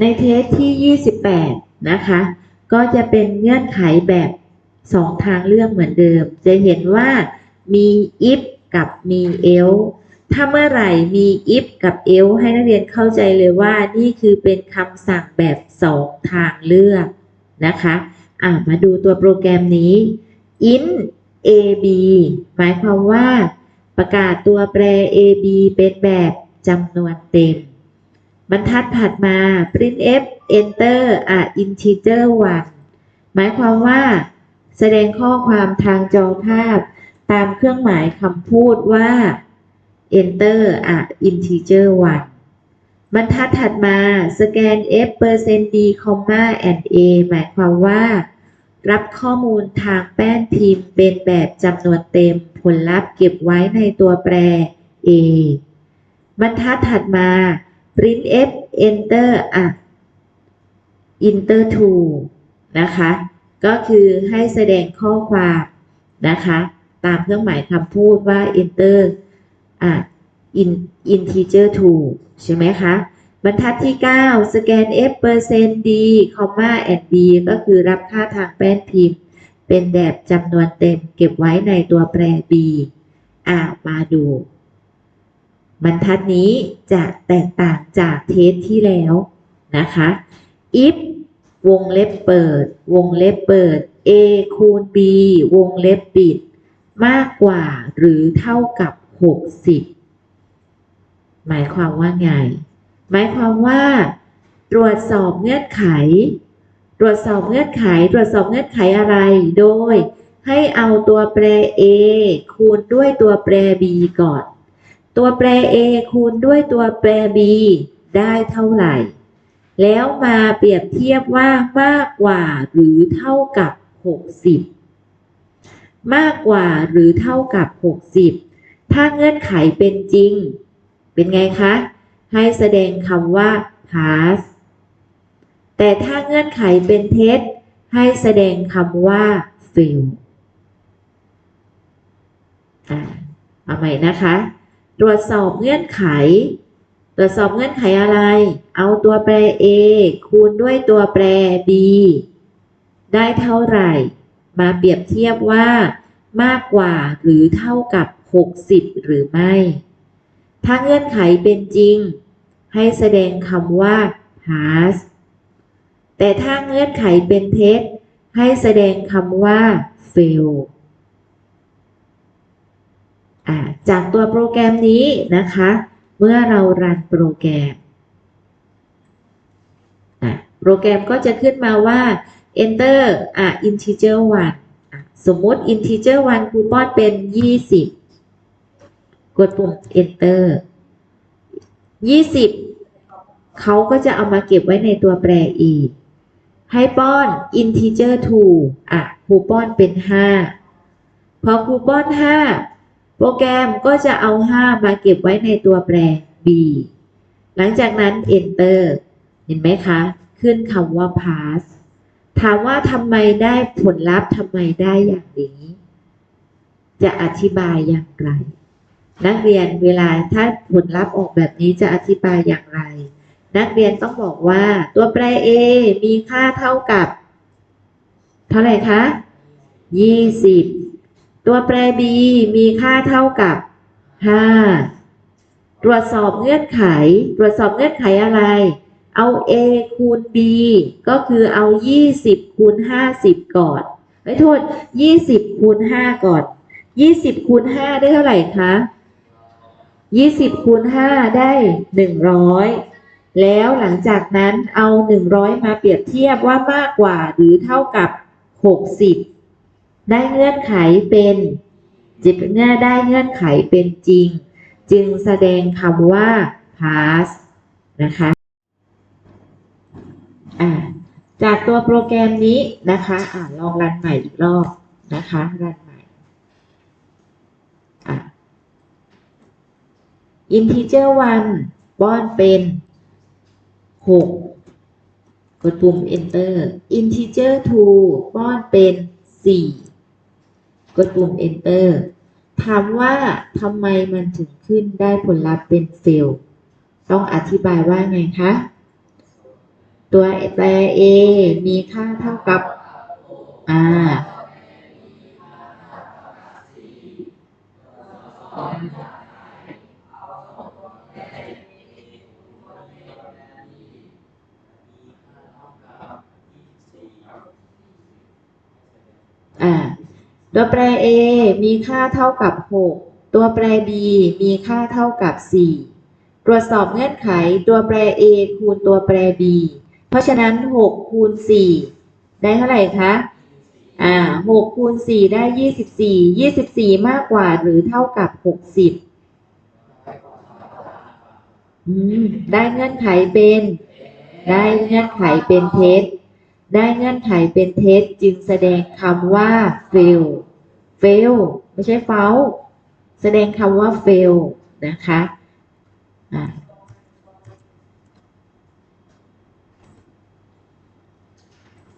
ในเทสที่ 28 นะคะ ก็จะเป็นเงื่อนไขแบบสองทางเลือกเหมือนเดิม จะเห็นว่ามี if กับมี else ถ้าเมื่อไหร่มี if กับ else ให้นักเรียนเข้าใจเลยว่านี่คือเป็นคำสั่งแบบสองทางเลือกนะคะอ่ามาดูตัวโปรแกรมนี้ int ab หมายความว่า ประกาศตัวแปร ab เป็นแบบจำนวนเต็ม บรรทัดถัดมา printf enter a integer one หมายความว่า แสดงข้อความทางจอภาพ ตามเครื่องหมายคำพูดว่า enter a integer one บรรทัดถัดมา scan f percent d comma and a หมายความว่า รับข้อมูลทางแป้นพิมพ์เป็นแบบจำนวนเต็มผลลัพธ์เก็บไว้ในตัวแปร a บรรทัดถัดมา printf enter a enter to นะคะ ก็คือให้แสดงข้อความนะคะ ตามเครื่องหมายคำพูดว่า enter อะ in integer to ใช่ไหมคะ บรรทัดที่ 9 scan f percent d comma and b ก็คือรับค่าทางแป้นพิมพ์ เป็นแบบจำนวนเต็มเก็บไว้ในตัวแปร b อ่ามาดู บรรทัดนี้จะแตกต่างจากเทสที่แล้วนะคะ if วงเล็บเปิด วงเล็บเปิด a คูณ b วงเล็บปิด มากกว่าหรือเท่ากับ 60 หมายความว่าไง หมายความว่า ตรวจสอบเงื่อนไข ตรวจสอบเงื่อนไข ตรวจสอบเงื่อนไขอะไร โดย ให้เอาตัวแปร a คูณด้วยตัวแปร b ก่อน ตัวแปร a คูณด้วยตัวแปร b ได้เท่าไหร่ แล้วมาเปรียบเทียบว่ามากกว่าหรือเท่ากับ 60 มากกว่าหรือเท่ากับ 60 ถ้าเงื่อนไขเป็นจริง เป็นไงคะ ให้แสดงคำว่า pass แต่ถ้าเงื่อนไขเป็นเท็จ ให้แสดงคำว่า fail อ่าเอาใหม่นะคะ ตรวจสอบเงื่อนไข ตรวจสอบเงื่อนไขอะไร เอาตัวแปร a คูณด้วยตัวแปร b ได้เท่าไหร่ มาเปรียบเทียบว่ามากกว่าหรือเท่ากับ 60 หรือไม่ ถ้าเงื่อนไขเป็นจริง ให้แสดงคำว่า pass แต่ถ้าเงื่อนไขเป็นเท็จ ให้แสดงคำว่า fail จากตัวโปรแกรมนี้นะคะ เมื่อเรารันโปรแกรม โปรแกรมก็จะขึ้นมาว่า enter อะ integer 1 สมมุติ integer 1คูปอนเป็น 20 กดปุ่ม enter 20 เขาก็จะเอามาเก็บไว้ในตัวแปร e ให้ป้อน integer 2 อะครูป้อนเป็น 5 พอครูป้อน 5 โปรแกรมก็จะเอา 5 มาเก็บไว้ในตัวแปร b หลังจากนั้น enter เห็นไหมคะ ขึ้นคำว่า pass ถามว่าทำไมได้ผลลัพธ์ทำไมได้อย่างนี้ จะอธิบายอย่างไร นักเรียนเวลาถ้าผลลัพธ์ออกแบบนี้จะอธิบายอย่างไร นักเรียนต้องบอกว่าตัวแปร a มีค่าเท่ากับ เท่าไหร่คะ 20 ตัวแปร b มีค่าเท่ากับ 5 ตรวจสอบเงื่อนไข ตรวจสอบเงื่อนไขอะไร เอา a คูณ b ก็คือเอา 20 คูณ 50 ก่อนไม่โทษ 20 คูณ 5 ก่อน 20 คูณ 5 ได้เท่าไหร่คะ20คูณ5ได้100แล้วหลังจากนั้นเอา100มาเปรียบเทียบว่ามากกว่าหรือเท่ากับ60 ได้เงื่อนไขเป็นจิบเงื่อได้เงื่อนไขเป็นจริง จึงแสดงคำว่า pass นะคะอ่าจากตัวโปรแกรมนี้นะคะอ่าลองรันใหม่อีกรอบนะคะรันใหม่อ่า integer 1ป้อนเป็น6กดปุ่ม enter integer 2ป้อนเป็น4 กดปุ่ม enter ถามว่าทำไมมันถึงขึ้นได้ผลลัพธ์เป็น fail ต้องอธิบายว่าไงคะ ตัวแปร A มีค่าเท่ากับอ่า อ่า ตัวแปร A มีค่าเท่ากับ 6 ตัวแปร B มีค่าเท่ากับ 4 ตรวจสอบเงื่อนไขตัวแปร A คูณตัวแปร B เพราะฉะนั้น 6 คูณ 4 ได้เท่าไหร่คะ อ่า 6 คูณ 4 ได้ 24 24 มากกว่าหรือเท่ากับ 60 อืม ได้เงื่อนไขเป็น ได้เงื่อนไขเป็นเท็จ ได้เงื่อนไขเป็นเท็จจึงแสดงคำว่า fail fail ไม่ใช่ f a u l แสดงคำว่า fail นะคะ